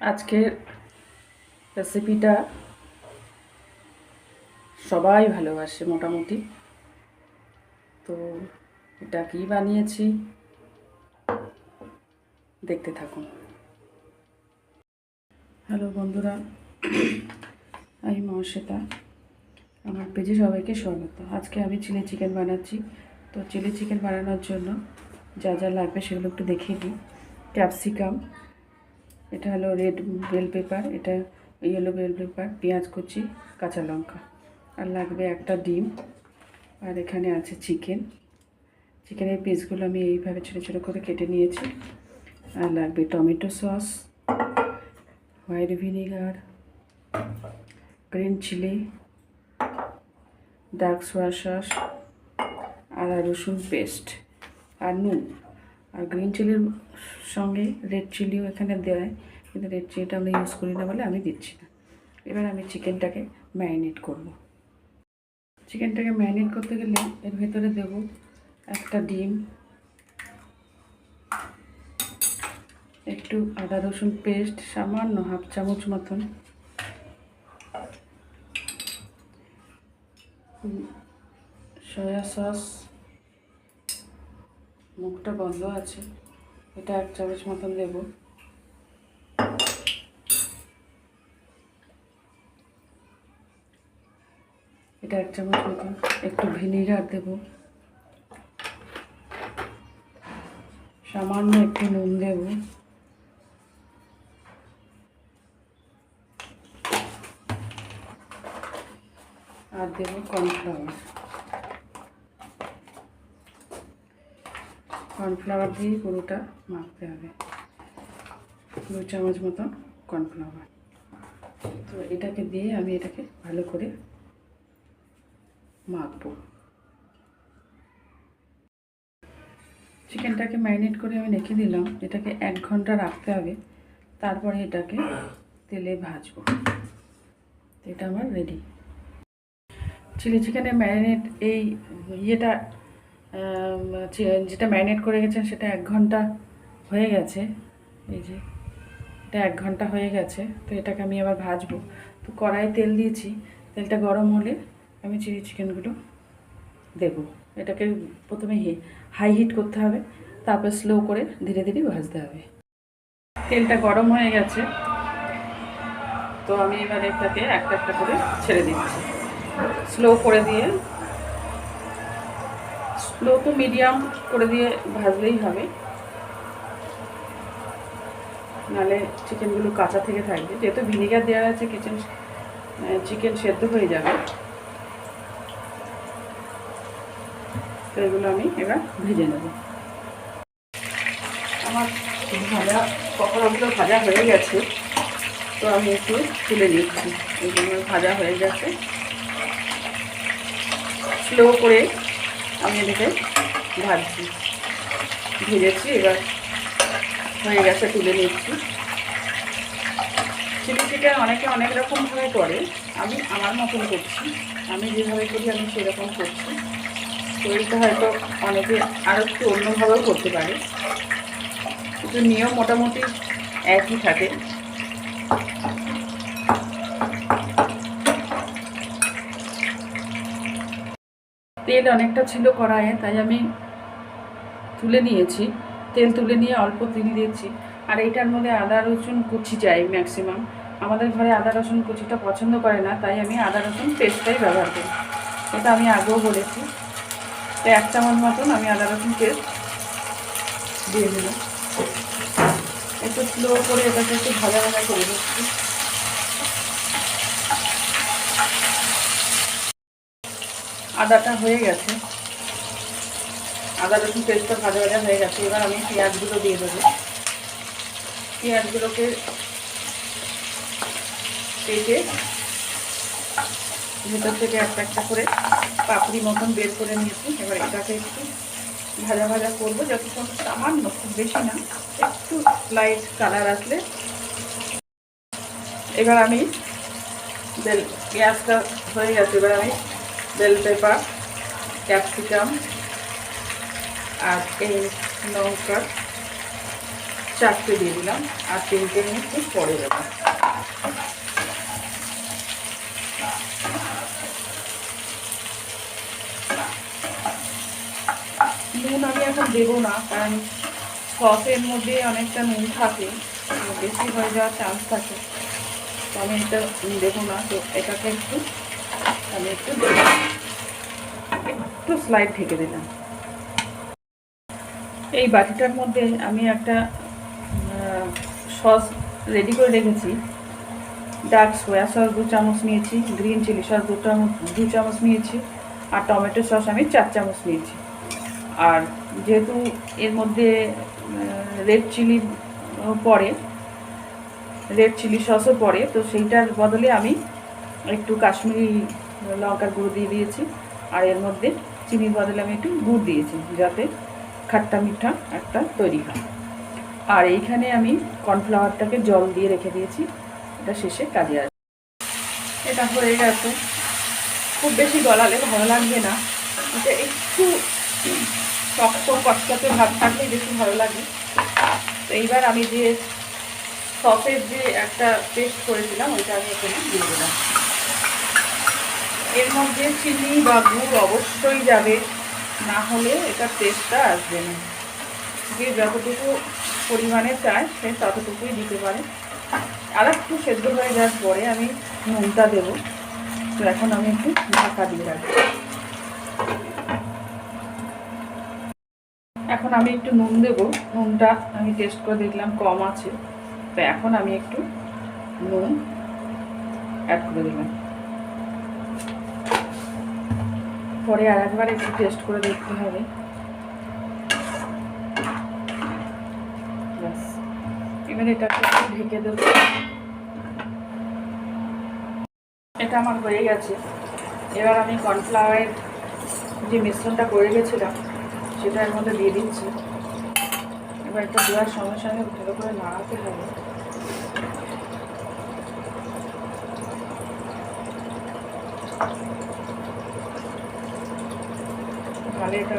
আজকের রেসিপিটা সবাই ভালোবাসে মোটামুটি। তো এটা কি বানিয়েছি? দেখতে থাকুন। হ্যালো বন্ধুরা, আমি মহাশ্বেতা। আমার পেজে সবাইকে স্বাগত। আজকে আমি চিলি চিকেন বানাচ্ছি। তো চিলি চিকেন বানানোর জন্য যা যা লাগবে সেগুলো একটু দেখিয়ে দিই। ক্যাপসিকাম এটা হলো রেড বেল পেপার এটা ইয়েলো বেল পেপার পেঁয়াজ কুচি, কাঁচা লঙ্কা। আর লাগবে একটা ডিম। আর এখানে আছে চিকেন চিকেনের পিসগুলো আমি এইভাবে ছোটো ছোটো করে কেটে নিয়েছি। আর লাগবে tomato sauce white vinegar green chilli dark soya sauce আদা রসুন পেস্ট আর নুন। আর গ্রিন চিলির সঙ্গে রেড চিলিও এখানে দেয় কিন্তু রেড চিলিটা আমরা ইউজ করি না বলে আমি দিচ্ছি না। এবার আমি চিকেনটাকে ম্যারিনেট করব। চিকেনটাকে ম্যারিনেট করতে গেলে এর ভেতরে দেব একটা ডিম, একটু আদা রসুন পেস্ট সামান্য হাফ চামচ মতন। সয়া সস মুখটা বন্ধ আছে। এটা এক চামচ মতন দেব। এটা এক চামচ মতন। একটু ভিনিগার দেব। সামান্য একটু নুন দেব। আর দেব কর্নফ্লাওয়ার কর্নফ্লাওয়ার দিয়ে পুরোটা মাখতে হবে। দু চামচ মতন কর্নফ্লাওয়ার। তো এটাকে দিয়ে আমি এটাকে ভালো করে মাখবো। চিকেনটাকে ম্যারিনেট করে আমি রেখে দিলাম। এটাকে এক ঘণ্টা রাখতে হবে। তারপরে এটাকে তেলে ভাজবো। এটা আমার রেডি চিলি চিকেনের ম্যারিনেট এই ইয়েটা যেটা ম্যারিনেট করে গেছেন সেটা এক ঘণ্টা হয়ে গেছে। এই যে, এটা এক ঘণ্টা হয়ে গেছে, তো এটাকে আমি আবার ভাজবো। তো কড়াইয়ে তেল দিয়েছি, তেলটা গরম হলে আমি চিলি চিকেনগুলো দেবো। এটাকে প্রথমে হাই হিট করতে হবে, তারপর স্লো করে ধীরে ধীরে ভাজতে হবে। তেলটা গরম হয়ে গেছে, তো আমি এবার এটাকে একটা একটা করে ছেড়ে দিচ্ছি। স্লো করে দিয়ে স্লো তো মিডিয়াম করে দিয়ে ভাজলেই হবে। নাহলে চিকেনগুলো কাঁচা থেকে থাকবে। যেহেতু ভিনিগার দেওয়া আছে, কিচেন চিকেন সেদ্ধ হয়ে যাবে। তো এগুলো আমি এবার ভেজে নেব। আমার ভাজা, পকোড়াগুলো ভাজা হয়ে গেছে। তো আমি একটু তুলে নিচ্ছি। এগুলো ভাজা হয়ে গেছে। স্লো করে আমি এটাকে ভাজছি ভেজেছি, এবার হয়ে গেছে তুলে নিচ্ছি। চিলি চিকেন অনেকে অনেক রকমভাবে করে, আমি আমার মতন করছি। আমি যেভাবে করি, আমি সেরকম করছি। এটা হয়তো অনেকে আরও একটু অন্যভাবেও করতে পারে। কিন্তু নিয়ম মোটামুটি একই থাকে। তেল অনেকটা ছিল কড়াইয়ে, তাই আমি তুলে নিয়েছি। তেল তুলে নিয়ে অল্প তেল দিয়েছি। আর এইটার মধ্যে আদা, রসুন কুচি চাই ম্যাক্সিমাম আমাদের ঘরে আদা, রসুন কুচিটা পছন্দ করে না, তাই আমি আদা, রসুন পেস্টটাই ব্যবহার করি। এটা আমি আগেও বলেছি। তো এক চামচ মতন আমি আদা, রসুন পেস্ট দিয়ে দিলাম। একটু স্লো করে এটাকে একটু ভাজা ভাজা করে দিচ্ছি আদাটা হয়ে গেছে। আদা রসুন পেস্টটা ভাজা ভাজা হয়ে গেছে। এবার আমি পেঁয়াজগুলো দিয়ে দেবো। পেঁয়াজগুলোকে কেটে ভেতর থেকে একটা একটা করে পাপড়ি মতন বের করে নিয়েছি। এবার এটাকে একটু ভাজা ভাজা করব। যতক্ষণ সামান্য, খুব বেশি না, একটু লাইট কালার আসলে। এবার আমি পেঁয়াজটা হয়ে গেছে। এবার আমি বেল পেপার ক্যাপসিকাম আর এই লঙ্কা চারটে দিয়ে দিলাম, আর তিনটে একটু পরে দেবো। নুন আমি এখন দেবো না, কারণ সসের মধ্যে অনেকটা নুন থাকে, বেশি হয়ে যাওয়ার চান্স থাকে। তো আমি এটা দেবো না, তো এটাকে একটু আমি একটু একটু স্লাইড ঢেকে দিলাম। এই বাটিটার মধ্যে আমি একটা সস রেডি করে রেখেছি। ডার্ক সোয়া সস দু চামচ নিয়েছি গ্রিন চিলি সস দু চামচ দু চামচ নিয়েছি, আর টমেটো সস আমি চার চামচ নিয়েছি। আর যেহেতু এর মধ্যে রেড চিলি পড়ে রেড চিলি সসও পড়ে, তো সেইটার বদলে আমি একটু কাশ্মীরি লঙ্কার গুঁড়ো দিয়ে দিয়েছি। আর এর মধ্যে চিনির বদলে আমি একটু গুড় দিয়েছি, যাতে খাট্টা মিঠা একটা তৈরি হয়। আর এইখানে আমি কর্নফ্লাওয়ারটাকে জল দিয়ে রেখে দিয়েছি। এটা শেষে কাজে আসবে। এটা হয়ে গেছে। খুব বেশি গলালে ভালো লাগবে না। এটা একটু শক্ত কচকচে ভাব থাকলেই বেশি ভালো লাগে। তো এইবার আমি যে সসের যে একটা পেস্ট করেছিলাম, ওইটা আমি এখানে দিয়ে দিলাম। এর মধ্যে চিনি বা গুড় অবশ্যই যাবে, না হলে এটার টেস্টটা আসবে না। যে যতটুকু পরিমাণে চায়, সে ততটুকুই দিতে পারে। আর একটু সেদ্ধ হয়ে যাওয়ার পরে আমি নুনটা দেবো। তো এখন আমি একটু ঢাকা দিয়ে রাখব। এখন আমি একটু নুন দেবো। নুনটা আমি টেস্ট করে দেখলাম কম আছে। তো এখন আমি একটু নুন অ্যাড করে দিলাম। পরে আর একবার একটু টেস্ট করে দেখতে হবে। এবার এটাকে ঢেকে দেবো। এটা আমার হয়ে গেছে। এবার আমি কর্নফ্লাওয়ারের যে মিশ্রণটা করে গেছিলাম, সেটা এর মধ্যে দিয়ে দিচ্ছি। এবার এটা দেওয়ার সঙ্গে সঙ্গে ভালো করে নাড়াতে হবে। তাহলে এটা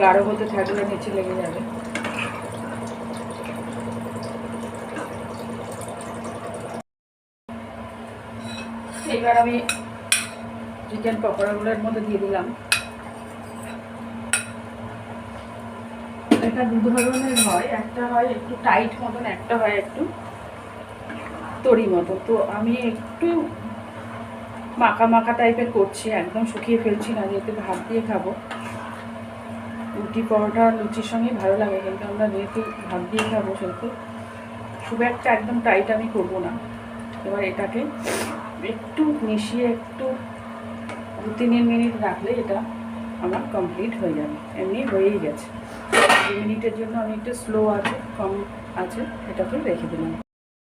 গাঢ় হতে থাকলে নিচে লেগে যাবে। এবার আমি চিকেন পকোড়াগুলোর মধ্যে দিয়ে দিলাম। এটা দু ধরনের হয়, একটা হয় একটু টাইট মতন, একটা হয় একটু তরি মতো তো আমি একটু মাখা মাখা টাইপের করছি, একদম শুকিয়ে ফেলছি না, যেহেতু ভাত দিয়ে খাব। রুটি, পরোটা, লুচির সঙ্গে ভালো লাগে, কিন্তু আমরা যেহেতু ভাত দিয়ে খাব সেহেতু খুব একটা একদম টাইট আমি করব না। এবার এটাকে একটু মিশিয়ে একটু দু তিন মিনিট রাখলে এটা আমার কমপ্লিট হয়ে যাবে। এমনি হয়েই গেছে। দু মিনিটের জন্য আমি একটু স্লো আছে, কম আছে, এটাকে রেখে দিলাম।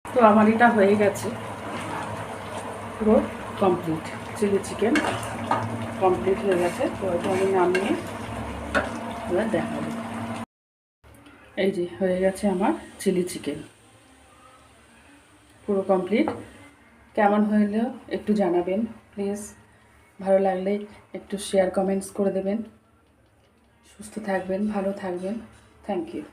তো আমার এটা হয়ে গেছে। পুরো কমপ্লিট চিলি চিকেন কমপ্লিট হয়ে গেছে, তো এটা আমি নামিয়ে এবার দেখাবো। এই যে, হয়ে গেছে আমার চিলি চিকেন পুরো কমপ্লিট কেমন হইলেও একটু জানাবেন প্লিজ ভালো লাগলে একটু শেয়ার কমেন্টস করে দেবেন। সুস্থ থাকবেন, ভালো থাকবেন। Thank you